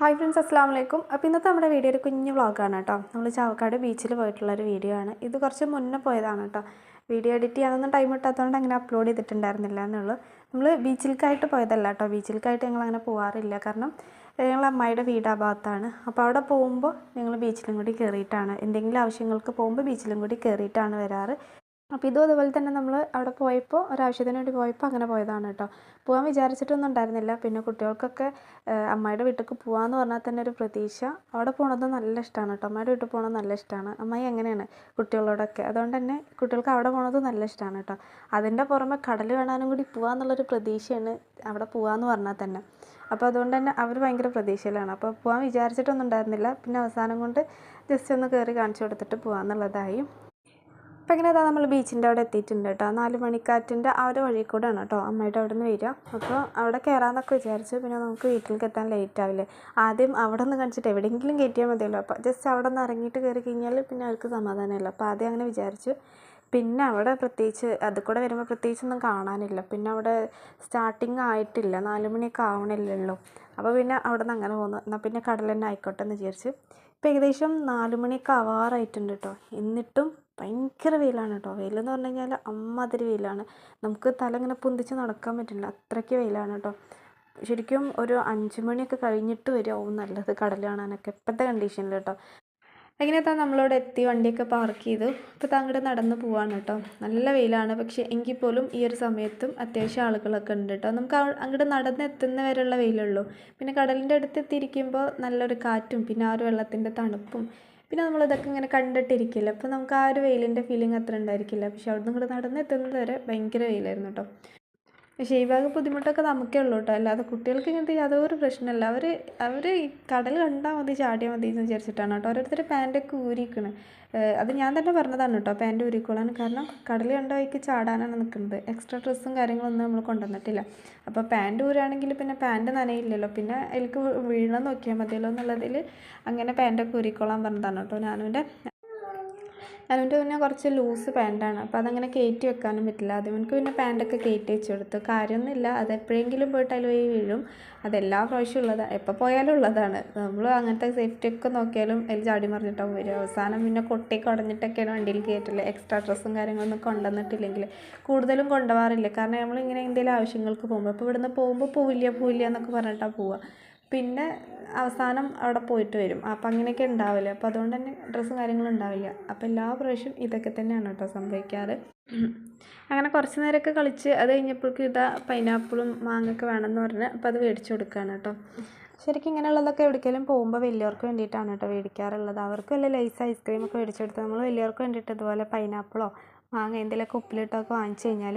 Hi friends അസ്സാം വലൈക്കും അപ്പോൾ ഇന്നത്തെ നമ്മുടെ വീഡിയോ ഒരു കുഞ്ഞു വ്ളോഗാണ് കേട്ടോ. നമ്മൾ ചാവക്കാട് ബീച്ചിൽ പോയിട്ടുള്ളൊരു വീഡിയോ ആണ്. ഇത് കുറച്ച് മുന്നേ പോയതാണ് കേട്ടോ. വീഡിയോ എഡിറ്റ് ചെയ്യാനൊന്നും ടൈം കിട്ടാത്തതുകൊണ്ട് അങ്ങനെ അപ്ലോഡ് ചെയ്തിട്ടുണ്ടായിരുന്നില്ല എന്നുള്ളൂ. നമ്മൾ ബീച്ചിലേക്കായിട്ട് പോയതല്ല കേട്ടോ. ബീച്ചിലേക്കായിട്ട് ഞങ്ങൾ അങ്ങനെ പോകാറില്ല കാരണം ഞങ്ങൾ അമ്മായിയുടെ വീട് ആ ഭാഗത്താണ്. അപ്പോൾ അവിടെ പോകുമ്പോൾ ഞങ്ങൾ ബീച്ചിലും കൂടി കയറിയിട്ടാണ് എന്തെങ്കിലും ആവശ്യങ്ങൾക്ക് പോകുമ്പോൾ ബീച്ചിലും കൂടി കയറിയിട്ടാണ് വരാറ്. അപ്പോൾ ഇതും അതുപോലെ തന്നെ നമ്മൾ അവിടെ പോയപ്പോൾ ഒരാവശ്യത്തിന് വേണ്ടി പോയപ്പോൾ അങ്ങനെ പോയതാണ് കേട്ടോ. പോകാൻ വിചാരിച്ചിട്ടൊന്നും ഉണ്ടായിരുന്നില്ല. പിന്നെ കുട്ടികൾക്കൊക്കെ അമ്മയുടെ വീട്ടിലേക്ക് പോകാമെന്ന് പറഞ്ഞാൽ തന്നെ ഒരു പ്രതീക്ഷ. അവിടെ പോണത് നല്ല ഇഷ്ടമാണ് കേട്ടോ. അമ്മയുടെ വീട്ടിൽ പോകണത് നല്ല ഇഷ്ടമാണ് അമ്മായി എങ്ങനെയാണ് കുട്ടികളോടൊക്കെ? അതുകൊണ്ട് തന്നെ കുട്ടികൾക്ക് അവിടെ പോണത് നല്ല ഇഷ്ടമാണ് കേട്ടോ. അതിന്റെ പുറമെ കടൽ കാണാനും കൂടി പോകാമെന്നുള്ളൊരു പ്രതീക്ഷയാണ് അവിടെ പോകാമെന്ന് പറഞ്ഞാൽ തന്നെ. അപ്പോൾ അതുകൊണ്ട് തന്നെ അവർ ഭയങ്കര പ്രതീക്ഷയിലാണ്. അപ്പോൾ പോകാൻ വിചാരിച്ചിട്ടൊന്നും ഉണ്ടായിരുന്നില്ല. പിന്നെ അവസാനം കൊണ്ട് ജസ്റ്റ് ഒന്ന് കയറി കാണിച്ചു കൊടുത്തിട്ട് പോകാമെന്നുള്ളതായി അപ്പോൾ ഇങ്ങനെ അതാ നമ്മൾ ബീച്ചിന്റെ അവിടെ എത്തിയിട്ടുണ്ട് കേട്ടോ. നാല് മണിക്കാറ്റിന്റെ ആ ഒരു വഴി കൂടെയാണ് കേട്ടോ അമ്മയുടെ അവിടെ നിന്ന് വരിക. അപ്പോൾ അവിടെ കയറാമെന്നൊക്കെ വിചാരിച്ചു. പിന്നെ നമുക്ക് വീട്ടിലേക്ക് എത്താൻ ലേറ്റ് ആവില്ലേ. ആദ്യം അവിടെ നിന്ന് കാണിച്ചിട്ട് എവിടെയെങ്കിലും കയറ്റിയാൽ മതിയല്ലോ. അപ്പോൾ ജസ്റ്റ് അവിടെ നിന്ന് ഇറങ്ങിയിട്ട് കയറി കഴിഞ്ഞാൽ പിന്നെ അവർക്ക് സമാധാനമില്ല. അപ്പോൾ ആദ്യം അങ്ങനെ വിചാരിച്ചു. പിന്നെ അവിടെ പ്രത്യേകിച്ച് അത് കൂടെ വരുമ്പോൾ പ്രത്യേകിച്ചൊന്നും കാണാനില്ല. പിന്നെ അവിടെ സ്റ്റാർട്ടിങ് ആയിട്ടില്ല. നാല് മണിയൊക്കെ ആവണില്ലല്ലോ അപ്പോൾ പിന്നെ അവിടെ നിന്ന് അങ്ങനെ പോന്നു. എന്നാൽ പിന്നെ കടൽ തന്നെ ആയിക്കോട്ടെ എന്ന് വിചാരിച്ചു. ഇപ്പോൾ ഏകദേശം നാല് മണിയൊക്കെ ആവാറായിട്ടുണ്ട് കേട്ടോ. എന്നിട്ടും ഭയങ്കര വെയിലാണ് കേട്ടോ. വെയിലെന്ന് പറഞ്ഞു കഴിഞ്ഞാൽ അമ്മാതിരി വെയിലാണ്. നമുക്ക് തല ഇങ്ങനെ പൊന്തിച്ച് നടക്കാൻ പറ്റില്ല. അത്രയ്ക്ക് വെയിലാണ് കേട്ടോ. ശരിക്കും ഒരു അഞ്ച് മണിയൊക്കെ കഴിഞ്ഞിട്ട് വരുമാവും നല്ലത് കടൽ കാണാനൊക്കെ. ഇപ്പോഴത്തെ കണ്ടീഷനിൽ കേട്ടോ. എങ്ങനെയാ നമ്മളോട് എത്തി വണ്ടിയൊക്കെ പാർക്ക് ചെയ്തു. ഇപ്പോൾ അങ്ങോട്ട് നടന്ന് പോവാണ് കേട്ടോ. നല്ല വെയിലാണ്. പക്ഷേ എങ്കിൽ പോലും ഈ ഒരു സമയത്തും അത്യാവശ്യം ആളുകളൊക്കെ ഉണ്ട് കേട്ടോ. നമുക്ക് അങ്ങോട്ട് നടന്ന് എത്തുന്ന വരെയുള്ള വെയിലുള്ളൂ പിന്നെ കടലിന്റെ അടുത്ത് എത്തിയിരിക്കുമ്പോൾ നല്ലൊരു കാറ്റും പിന്നെ ആ ഒരു വെള്ളത്തിന്റെ തണുപ്പും പിന്നെ നമ്മൾ ഇതൊക്കെ ഇങ്ങനെ കണ്ടിട്ടിരിക്കില്ല? അപ്പോൾ നമുക്ക് ആ ഒരു വെയിലിന്റെ ഫീലിംഗ് അത്ര ഉണ്ടായിരിക്കില്ല. പക്ഷെ നിന്ന് ഇങ്ങോട്ട് നടന്ന് എത്തുന്നത് വരെ ഭയങ്കര വെയിലായിരുന്നു കേട്ടോ. പക്ഷേ ഈ ഭാഗം ബുദ്ധിമുട്ടൊക്കെ നമുക്കേ ഉള്ളൂ കേട്ടോ. അല്ലാതെ കുട്ടികൾക്ക് ഇങ്ങനത്തെ യാതൊരു പ്രശ്നമില്ല. അവർ അവർ കടൽ കണ്ടാൽ മതി ചാടിയാൽ മതി എന്ന് വിചാരിച്ചിട്ടാണ് കേട്ടോ. ഓരോരുത്തർ പാന്റൊക്കെ ഊരിക്കണ്. അത് ഞാൻ തന്നെ പറഞ്ഞതാണ് കേട്ടോ. പാന്റ് ഊരിക്കോളാൻ. കാരണം കടൽ കണ്ട വഴിക്ക് ചാടാനാണ് നിൽക്കുന്നത്. എക്സ്ട്രാ ഡ്രസ്സും കാര്യങ്ങളൊന്നും നമ്മൾ കൊണ്ടുവന്നിട്ടില്ല. അപ്പോൾ പാന്റ് ഊരാണെങ്കിൽ പിന്നെ പാന്റ് നനയില്ലല്ലോ. പിന്നെ എനിക്ക് വീഴണം നോക്കിയാൽ മതിയല്ലോ എന്നുള്ളതിൽ അങ്ങനെ പാന്റൊക്കെ ഊരിക്കോളാൻ പറഞ്ഞതാണ് കേട്ടോ ഞാനുന്റെ അനുവിന്റെ പിന്നെ കുറച്ച് ലൂസ് പാന്റാണ് അപ്പോൾ അതങ്ങനെ കയറ്റി വെക്കാനും പറ്റില്ല. അത് എനിക്ക് പിന്നെ പാന്റൊക്കെ കയറ്റി വെച്ച് കൊടുത്തു. കാര്യമൊന്നുമില്ല. അത് എപ്പോഴെങ്കിലും പോയിട്ട് അതിൽ വീഴും. അതെല്ലാ പ്രാവശ്യം ഉള്ളതാണ് എപ്പോൾ പോയാലും ഉള്ളതാണ്. നമ്മൾ അങ്ങനത്തെ സേഫ്റ്റി ഒക്കെ നോക്കിയാലും അതിൽ ചാടി മറിഞ്ഞിട്ടാവും വരും അവസാനം പിന്നെ കൊട്ടി കുടഞ്ഞിട്ടൊക്കെയാണ് വണ്ടിയിൽ കയറ്റില്ല എക്സ്ട്രാ ഡ്രസ്സും കാര്യങ്ങളൊന്നും കൊണ്ടുവന്നിട്ടില്ലെങ്കിൽ കൂടുതലും കൊണ്ടുപോകാറില്ല. കാരണം നമ്മളിങ്ങനെ എന്തെങ്കിലും ആവശ്യങ്ങൾക്ക് പോകുമ്പോൾ. അപ്പോൾ ഇവിടുന്ന് പോകുമ്പോൾ പോവില്ല പോവില്ല എന്നൊക്കെ പറഞ്ഞിട്ടാണ് പോവുക. പിന്നെ അവസാനം അവിടെ പോയിട്ട് വരും. അപ്പം അങ്ങനെയൊക്കെ ഉണ്ടാവില്ല അപ്പം അതുകൊണ്ട് തന്നെ ഡ്രസ്സും കാര്യങ്ങളും ഉണ്ടാവില്ല. അപ്പം എല്ലാ പ്രാവശ്യം ഇതൊക്കെ തന്നെയാണ് കേട്ടോ സംഭവിക്കാറ്. അങ്ങനെ കുറച്ച് നേരമൊക്കെ കളിച്ച് അത് കഴിഞ്ഞപ്പോഴേക്കും ഇതാ പൈനാപ്പിളും മാങ്ങയൊക്കെ വേണമെന്ന് പറഞ്ഞ് അപ്പോൾ അത് മേടിച്ചു കൊടുക്കുകയാണ് കേട്ടോ. ശരിക്കും ഇങ്ങനെയുള്ളതൊക്കെ എവിടേക്കെങ്കിലും പോകുമ്പോൾ വലിയവർക്ക് വേണ്ടിയിട്ടാണ് കേട്ടോ മേടിക്കാറുള്ളത്. അവർക്ക് വല്ല ലൈസ് ഐസ്ക്രീമൊക്കെ മേടിച്ചെടുത്ത് നമ്മൾ വലിയവർക്ക് വേണ്ടിയിട്ട് ഇതുപോലെ പൈനാപ്പിളോ മാങ്ങ എന്തെങ്കിലുമൊക്കെ ഉപ്പിലിട്ടൊക്കെ വാങ്ങിച്ചു കഴിഞ്ഞാൽ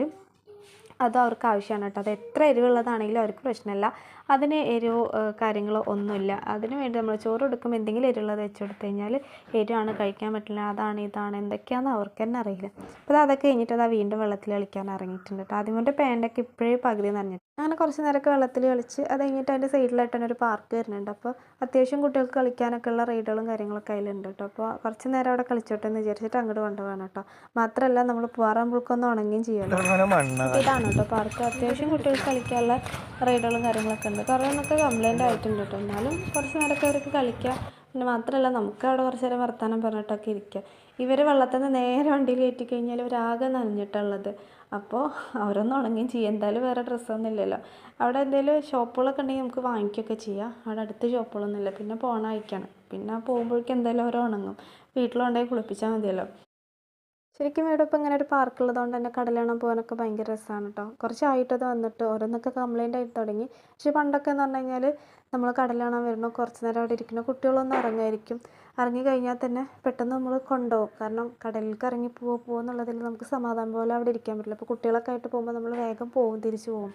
അത് അവർക്ക് ആവശ്യമാണ് കേട്ടോ. അത് എത്ര എരിവുള്ളതാണെങ്കിലും അവർക്ക് പ്രശ്നമില്ല. അതിന് എരിവ് കാര്യങ്ങളോ ഒന്നുമില്ല. അതിന് വേണ്ടി നമ്മൾ ചോറ് കൊടുക്കുമ്പോൾ എന്തെങ്കിലും എരിവുള്ളത് വെച്ച് കൊടുത്തു കഴിഞ്ഞാൽ എരിവാണ് കഴിക്കാൻ പറ്റില്ല അതാണ് ഇതാണ് എന്തൊക്കെയാണെന്ന് അവർക്ക് തന്നെ അറിയില്ല. അപ്പോൾ അതൊക്കെ കഴിഞ്ഞിട്ട് അതാ വീണ്ടും വെള്ളത്തിൽ കളിക്കാൻ ഇറങ്ങിയിട്ടുണ്ട് കേട്ടോ. ആദ്യം കൊണ്ട് പാന്റൊക്കെ ഇപ്പോഴേ പകുതി നനഞ്ഞിട്ട് അങ്ങനെ കുറച്ച് നേരമൊക്കെ വെള്ളത്തിൽ കളിച്ച് അത് കഴിഞ്ഞിട്ട് അതിന്റെ സൈഡിലായിട്ട് തന്നെ ഒരു പാർക്ക് വരുന്നുണ്ട്. അപ്പോൾ അത്യാവശ്യം കുട്ടികൾക്ക് കളിക്കാനൊക്കെ ഉള്ള റൈഡുകളും കാര്യങ്ങളൊക്കെ അതിലുണ്ട് കേട്ടോ. അപ്പോൾ കുറച്ച് നേരം അവിടെ കളിച്ചോട്ടെ എന്ന് വിചാരിച്ചിട്ട് അങ്ങോട്ട് കൊണ്ടുപോകണം കേട്ടോ. മാത്രമല്ല നമ്മൾ പോകാറാകുമ്പോഴേക്കൊന്നും ഉണങ്ങുകയും ചെയ്യണം. അങ്ങനെ ഇതാണ് കേട്ടോ. പാർക്ക് അത്യാവശ്യം കുട്ടികൾക്ക് കളിക്കാനുള്ള റൈഡുകളും കാര്യങ്ങളൊക്കെ ഉണ്ട്. കുറേ എണ്ണമൊക്കെ കംപ്ലൈന്റ് ആയിട്ടുണ്ട് കേട്ടോ. എന്നാലും കുറച്ച് നേരമൊക്കെ അവർക്ക് കളിക്കാം. പിന്നെ മാത്രമല്ല നമുക്ക് അവിടെ കുറച്ച് നേരം വർത്തമാനം പറഞ്ഞിട്ടൊക്കെ ഇരിക്കാം. ഇവർ വെള്ളത്തിൽ നിന്ന് നേരെ വണ്ടിയിൽ കയറ്റി കഴിഞ്ഞാൽ ഇവരാകെ നനഞ്ഞിട്ടുള്ളത്. അപ്പോൾ അവരൊന്നും ഉണങ്ങുകയും ചെയ്യും. എന്തായാലും വേറെ ഡ്രസ്സൊന്നും ഇല്ലല്ലോ. അവിടെ എന്തെങ്കിലും ഷോപ്പുകളൊക്കെ ഉണ്ടെങ്കിൽ നമുക്ക് വാങ്ങിക്കുകയൊക്കെ ചെയ്യാം. അവിടെ അടുത്ത് ഷോപ്പുകളൊന്നും ഇല്ല. പിന്നെ പോണ അയക്കാണ് പിന്നെ പോകുമ്പോഴേക്കും എന്തായാലും അവർ ഉണങ്ങും. വീട്ടിലുണ്ടെങ്കിൽ കുളിപ്പിച്ചാൽ മതിയല്ലോ. ശരിക്കും ഇവിടെ ഇപ്പോൾ ഇങ്ങനെ ഒരു പാർക്ക് ഉള്ളതുകൊണ്ട് തന്നെ കടലണം പോകാനൊക്കെ ഭയങ്കര രസമാണ് കേട്ടോ കുറച്ചായിട്ട് അത് വന്നിട്ട് ഓരോന്നൊക്കെ കംപ്ലൈന്റ് ആയി തുടങ്ങി. പക്ഷേ പണ്ടൊക്കെ എന്ന് പറഞ്ഞു കഴിഞ്ഞാൽ നമ്മൾ കടൽ കാണാൻ വരുമ്പോൾ കുറച്ച് നേരം അവിടെ ഇരിക്കുന്ന കുട്ടികളൊന്നും ഇറങ്ങുമായിരിക്കും ഇറങ്ങി കഴിഞ്ഞാൽ തന്നെ പെട്ടെന്ന് നമ്മൾ കൊണ്ടുപോകും. കാരണം കടലിലേക്ക് ഇറങ്ങി പോവുക പോകുന്നുള്ളതിൽ നമുക്ക് സമാധാനം പോലെ അവിടെ ഇരിക്കാൻ പറ്റില്ല. അപ്പോൾ കുട്ടികളൊക്കെ ആയിട്ട് പോകുമ്പോൾ നമ്മൾ വേഗം പോകും തിരിച്ചു പോകും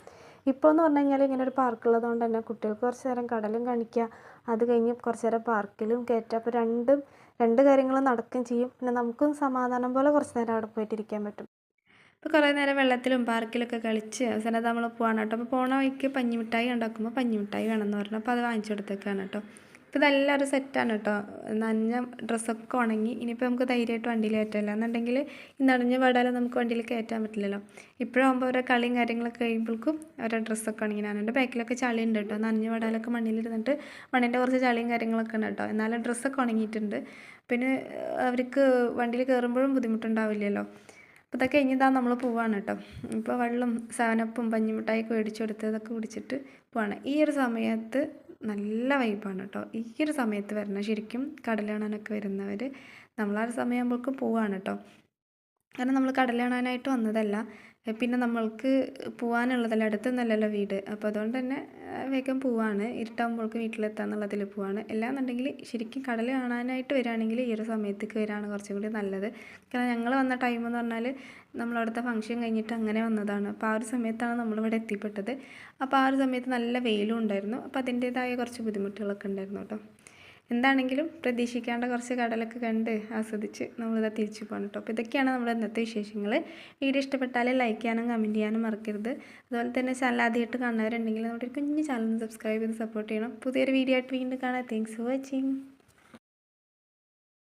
ഇപ്പോൾ എന്ന് പറഞ്ഞു കഴിഞ്ഞാൽ ഇങ്ങനെ ഒരു പാർക്ക് ഉള്ളതുകൊണ്ട് തന്നെ കുട്ടികൾക്ക് കുറച്ച് നേരം കടലും കാണിക്കുക. അത് കഴിഞ്ഞ് കുറച്ച് നേരം പാർക്കിലും കയറ്റുക. അപ്പോൾ രണ്ടും രണ്ട് കാര്യങ്ങളും നടക്കുകയും ചെയ്യും. പിന്നെ നമുക്കും സമാധാനം പോലെ കുറച്ച് നേരം അവിടെ പോയിട്ടിരിക്കാൻ പറ്റും. ഇപ്പോൾ കുറേ നേരം വെള്ളത്തിലും പാർക്കിലൊക്കെ കളിച്ച് അവസാനം നമ്മൾ പോവാണ് കേട്ടോ. അപ്പോൾ പോണ വഴിക്ക് പഞ്ഞിമിഠായി ഉണ്ടാക്കുമ്പോൾ പഞ്ഞിമിഠായി വേണമെന്ന് പറഞ്ഞു. അപ്പോൾ അത് വാങ്ങിച്ചു കൊടുത്തേക്കാണ് കേട്ടോ. ഇപ്പോൾ ഇതെല്ലാം ഒരു സെറ്റാണ് കേട്ടോ. നനഞ്ഞ ഡ്രസ്സൊക്കെ ഉണങ്ങി ഇനിയിപ്പോൾ നമുക്ക് ധൈര്യമായിട്ട് വണ്ടിയിൽ കയറ്റാമല്ലോ. എന്നുണ്ടെങ്കിൽ ഈ നനഞ്ഞ പാടാലും നമുക്ക് വണ്ടിയിൽ കയറ്റാൻ പറ്റില്ലല്ലോ. ഇപ്പോഴാകുമ്പോൾ ഓരോ കളിയും കാര്യങ്ങളൊക്കെ കഴിയുമ്പോഴേക്കും ഓരോ ഡ്രസ്സൊക്കെ ഉണങ്ങി. ഞാൻ എന്റെ ബാക്കിലൊക്കെ ചളി ഉണ്ട് കേട്ടോ. നനഞ്ഞ പാടാലൊക്കെ മണ്ണിലിരുന്നിട്ട് മണ്ണിന്റെ കുറച്ച് ചളിയും കാര്യങ്ങളൊക്കെ ഉണ്ട് കേട്ടോ. എന്നാലും ഡ്രസ്സൊക്കെ ഉണങ്ങിയിട്ടുണ്ട്. പിന്നെ അവർക്ക് വണ്ടിയിൽ കയറുമ്പോഴും ബുദ്ധിമുട്ടുണ്ടാവില്ലല്ലോ. അപ്പോൾ ഇതൊക്കെ കഴിഞ്ഞതാ നമ്മൾ പോവാണ് കേട്ടോ. ഇപ്പോൾ വെള്ളം സാനപ്പും പഞ്ഞിമിഠായിയൊക്കെ മേടിച്ചു കൊടുത്ത് ഇതൊക്കെ കുടിച്ചിട്ട് പോവാണ്. ഈ ഒരു സമയത്ത് നല്ല വൈബാണ് കേട്ടോ ഈ ഒരു സമയത്ത് വരണം. ശരിക്കും കടൽ കാണാനൊക്കെ വരുന്നവർ നമ്മളാ ഒരു സമയമാകുമ്പോഴേക്കും പോവാണ് കേട്ടോ കാരണം നമ്മൾ കടൽ കാണാനായിട്ട് വന്നതല്ല. പിന്നെ നമ്മൾക്ക് പോകാനുള്ളതല്ല അടുത്തൊന്നല്ലല്ലോ വീട്. അപ്പോൾ അതുകൊണ്ട് തന്നെ വേഗം പോവാണ്. ഇരുട്ടാകുമ്പോൾക്ക് വീട്ടിലെത്താന്നുള്ളതിൽ പോവാണ്. അല്ലാന്നുണ്ടെങ്കിൽ ശരിക്കും കടൽ കാണാനായിട്ട് വരികയാണെങ്കിൽ ഈ ഒരു സമയത്തേക്ക് വരികയാണ് കുറച്ചും കൂടി നല്ലത്. കാരണം ഞങ്ങൾ വന്ന ടൈം എന്ന് പറഞ്ഞാൽ നമ്മളവിടുത്തെ ഫംഗ്ഷൻ കഴിഞ്ഞിട്ട് അങ്ങനെ വന്നതാണ്. അപ്പോൾ ആ ഒരു സമയത്താണ് നമ്മളിവിടെ എത്തിപ്പെട്ടത്. അപ്പോൾ ആ ഒരു സമയത്ത് നല്ല വെയിലും ഉണ്ടായിരുന്നു. അപ്പോൾ അതിന്റേതായ കുറച്ച് ബുദ്ധിമുട്ടുകളൊക്കെ ഉണ്ടായിരുന്നു കേട്ടോ. എന്താണെങ്കിലും പ്രതീക്ഷിക്കേണ്ട കുറച്ച് കടലൊക്കെ കണ്ട് ആസ്വദിച്ച് നമ്മളിതാ തിരിച്ചു പോകണം കേട്ടോ. അപ്പോൾ ഇതൊക്കെയാണ് നമ്മുടെ ഇന്നത്തെ വിശേഷങ്ങൾ വീഡിയോ ഇഷ്ടപ്പെട്ടാൽ ലൈക്ക് ചെയ്യാനും കമന്റ് ചെയ്യാനും മറക്കരുത്. അതുപോലെ തന്നെ ചാനൽ ആദ്യമായിട്ട് കാണുന്നവരുണ്ടെങ്കിൽ നമ്മുടെ കുഞ്ഞ് ചാനൽ സബ്സ്ക്രൈബ് ചെയ്ത് സപ്പോർട്ട് ചെയ്യണം. പുതിയൊരു വീഡിയോ ആയിട്ട് വീണ്ടും കാണാം. Thanks for watching